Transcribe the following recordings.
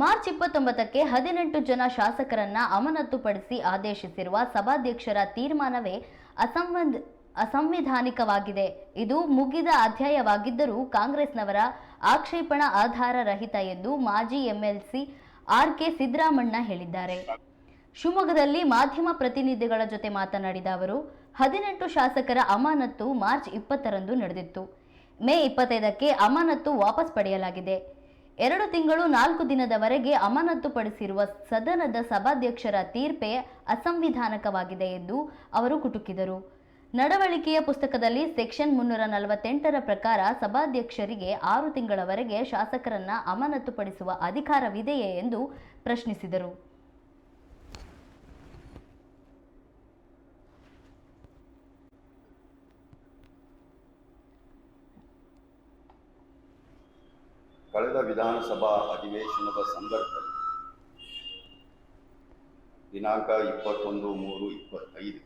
March ಇಪ್ಪತ್ತೊಂಬತ್ತಕ್ಕೆ ಹದಿನೆಂಟು ಜನ ಶಾಸಕರನ್ನ ಅಮಾನತುಪಡಿಸಿ ಆದೇಶಿಸಿರುವ ಸಭಾಧ್ಯಕ್ಷರ ತೀರ್ಮಾನವೇ ಅಸಂಬಂಧ, ಅಸಂವಿಧಾನಿಕವಾಗಿದೆ. ಇದು ಮುಗಿದ ಅಧ್ಯಾಯವಾಗಿದ್ದರೂ ಕಾಂಗ್ರೆಸ್ನವರ ಆಕ್ಷೇಪಣಾ ಆಧಾರ ರಹಿತ ಎಂದು ಮಾಜಿ ಎಂಎಲ್ಸಿ ಆರ್ ಕೆ ಸಿದ್ದರಾಮಣ್ಣ ಹೇಳಿದ್ದಾರೆ. ಶಿವಮೊಗ್ಗದಲ್ಲಿ ಮಾಧ್ಯಮ ಪ್ರತಿನಿಧಿಗಳ ಜೊತೆ ಮಾತನಾಡಿದ ಅವರು, ಹದಿನೆಂಟು ಶಾಸಕರ ಅಮಾನತ್ತು ಮಾರ್ಚ್ ಇಪ್ಪತ್ತರಂದು ನಡೆದಿತ್ತು. ಮೇ ಇಪ್ಪತ್ತೈದಕ್ಕೆ ಅಮಾನತ್ತು ವಾಪಸ್ ಪಡೆಯಲಾಗಿದೆ. ಎರಡು ತಿಂಗಳು ನಾಲ್ಕು ದಿನದವರೆಗೆ ಅಮಾನತುಪಡಿಸಿರುವ ಸದನದ ಸಭಾಧ್ಯಕ್ಷರ ತೀರ್ಪೇ ಅಸಂವಿಧಾನಕವಾಗಿದೆ ಎಂದು ಅವರು ಕುಟುಕಿದರು. ನಡವಳಿಕೆಯ ಪುಸ್ತಕದಲ್ಲಿ ಸೆಕ್ಷನ್ ಮುನ್ನೂರ ನಲವತ್ತೆಂಟರ ಪ್ರಕಾರ ಸಭಾಧ್ಯಕ್ಷರಿಗೆ ಆರು ತಿಂಗಳವರೆಗೆ ಶಾಸಕರನ್ನ ಅಮಾನತುಪಡಿಸುವ ಅಧಿಕಾರವಿದೆಯೇ ಎಂದು ಪ್ರಶ್ನಿಸಿದರು. ಕಳೆದ ವಿಧಾನಸಭಾ ಅಧಿವೇಶನದ ಸಂದರ್ಭದಲ್ಲಿ ದಿನಾಂಕ ಇಪ್ಪತ್ತೊಂದು ಮೂರು ಇಪ್ಪತ್ತೈದು.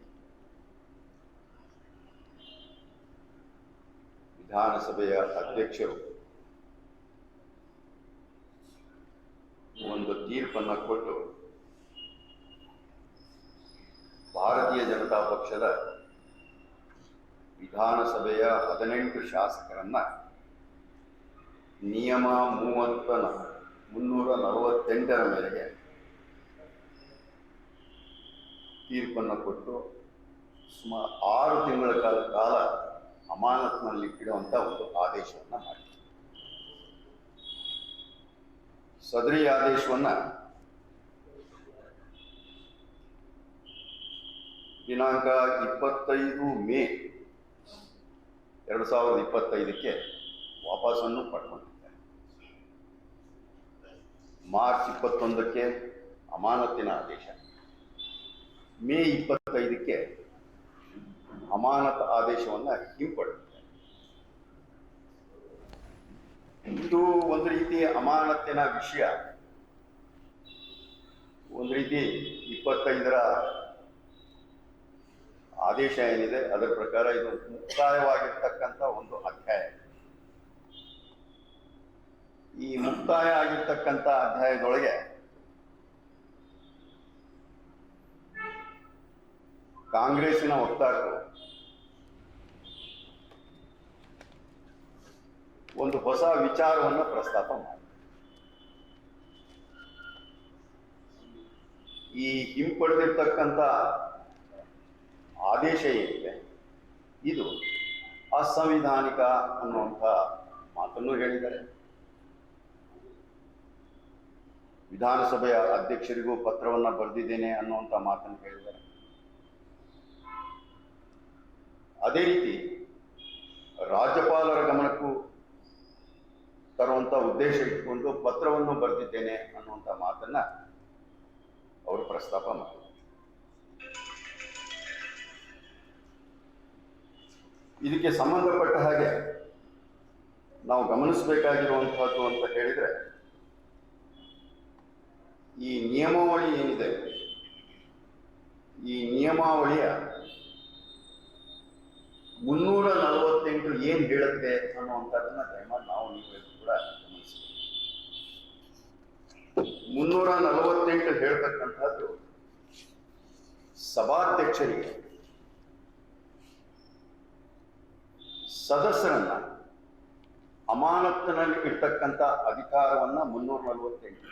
ವಿಧಾನಸಭೆಯ ಅಧ್ಯಕ್ಷರು ಒಂದು ತೀರ್ಪನ್ನು ಕೊಟ್ಟು ಭಾರತೀಯ ಜನತಾ ಪಕ್ಷದ ವಿಧಾನಸಭೆಯ ಹದಿನೆಂಟು ಶಾಸಕರನ್ನ ನಿಯಮ ಮೂವತ್ತ ಮುನ್ನೂರ ನಲವತ್ತೆಂಟರ ಮೇರೆಗೆ ತೀರ್ಪನ್ನು ಕೊಟ್ಟು ಸುಮಾರು ಆರು ತಿಂಗಳ ಕಾಲ ಕಾಲ ಅಮಾನತ್ನಲ್ಲಿ ಇಡುವಂತ ಒಂದು ಆದೇಶವನ್ನು ಮಾಡಿ ಸದರಿ ಆದೇಶವನ್ನ ದಿನಾಂಕ ಇಪ್ಪತ್ತೈದು ಮೇ ಎರಡು ಸಾವಿರದ ಇಪ್ಪತ್ತೈದಕ್ಕೆ ವಾಪಸ್ಸನ್ನು ಪಡ್ಕೊಂಡಿದ್ದಾರೆ ಮಾರ್ಚ್ ಇಪ್ಪತ್ತೊಂದಕ್ಕೆ ಅಮಾನತಿನ ಆದೇಶ. ಮೇ ಇಪ್ಪತ್ತೈದಕ್ಕೆ ಅಮಾನತ್ ಆದೇಶವನ್ನು ಹಿಂಪಡೆದಿದ್ದಾರೆ ಇದು ಒಂದು ರೀತಿ ಅಮಾನತಿನ ವಿಷಯ. ಒಂದು ರೀತಿ ಇಪ್ಪತ್ತೈದರ ಆದೇಶ ಏನಿದೆ, ಅದರ ಪ್ರಕಾರ ಇದು ಮುಕ್ತಾಯವಾಗಿರ್ತಕ್ಕಂಥ ಒಂದು ಅಧ್ಯಾಯ. ಈ ಮುಕ್ತಾಯ ಆಗಿರ್ತಕ್ಕಂಥ ಅಧ್ಯಾಯದೊಳಗೆ ಕಾಂಗ್ರೆಸ್ಸಿನ ವಕ್ತಾರರು ಒಂದು ಹೊಸ ವಿಚಾರವನ್ನು ಪ್ರಸ್ತಾಪ ಮಾಡಿ. ಈ ಹಿಂಪಡೆದಿರ್ತಕ್ಕಂಥ ಆದೇಶ ಏನಿದೆ? ಇದು ಅಸಂವಿಧಾನಿಕ ಅನ್ನುವಂಥ ಮಾತನ್ನು ಹೇಳಿದ್ದಾರೆ. ವಿಧಾನಸಭೆಯ ಅಧ್ಯಕ್ಷರಿಗೂ ಪತ್ರವನ್ನು ಬರೆದಿದ್ದೇನೆ ಅನ್ನುವಂಥ ಮಾತನ್ನು ಹೇಳಿದ್ದಾರೆ. ಅದೇ ರೀತಿ ರಾಜ್ಯಪಾಲರ ಗಮನಕ್ಕೂ ತರುವಂತ ಉದ್ದೇಶ ಇಟ್ಕೊಂಡು ಪತ್ರವನ್ನು ಬರೆದಿದ್ದೇನೆ ಅನ್ನುವಂಥ ಮಾತನ್ನ ಅವರು ಪ್ರಸ್ತಾಪ ಮಾಡಿದರು ಇದಕ್ಕೆ ಸಂಬಂಧಪಟ್ಟ ಹಾಗೆ ನಾವು ಗಮನಿಸಬೇಕಾಗಿರುವಂತಹದ್ದು ಅಂತ ಹೇಳಿದ್ರೆ ಈ ನಿಯಮಾವಳಿ ಏನಿದೆ? ಈ ನಿಯಮಾವಳಿಯ ಮುನ್ನೂರ ನಲವತ್ತೆಂಟು ಏನ್ ಹೇಳುತ್ತೆ ಅನ್ನುವಂಥದ್ದನ್ನ ದಯಮಾಡಿ ನಾವು ನೀವು ಕೂಡ ಮುನ್ನೂರ ನಲವತ್ತೆಂಟು ಹೇಳ್ತಕ್ಕಂಥದ್ದು ಸಭಾಧ್ಯಕ್ಷರಿಗೆ, ಸದಸ್ಯರನ್ನ ಅಮಾನತ್ತಿನಲ್ಲಿ ಇರ್ತಕ್ಕಂಥ ಅಧಿಕಾರವನ್ನ ಮುನ್ನೂರ ನಲವತ್ತೆಂಟು.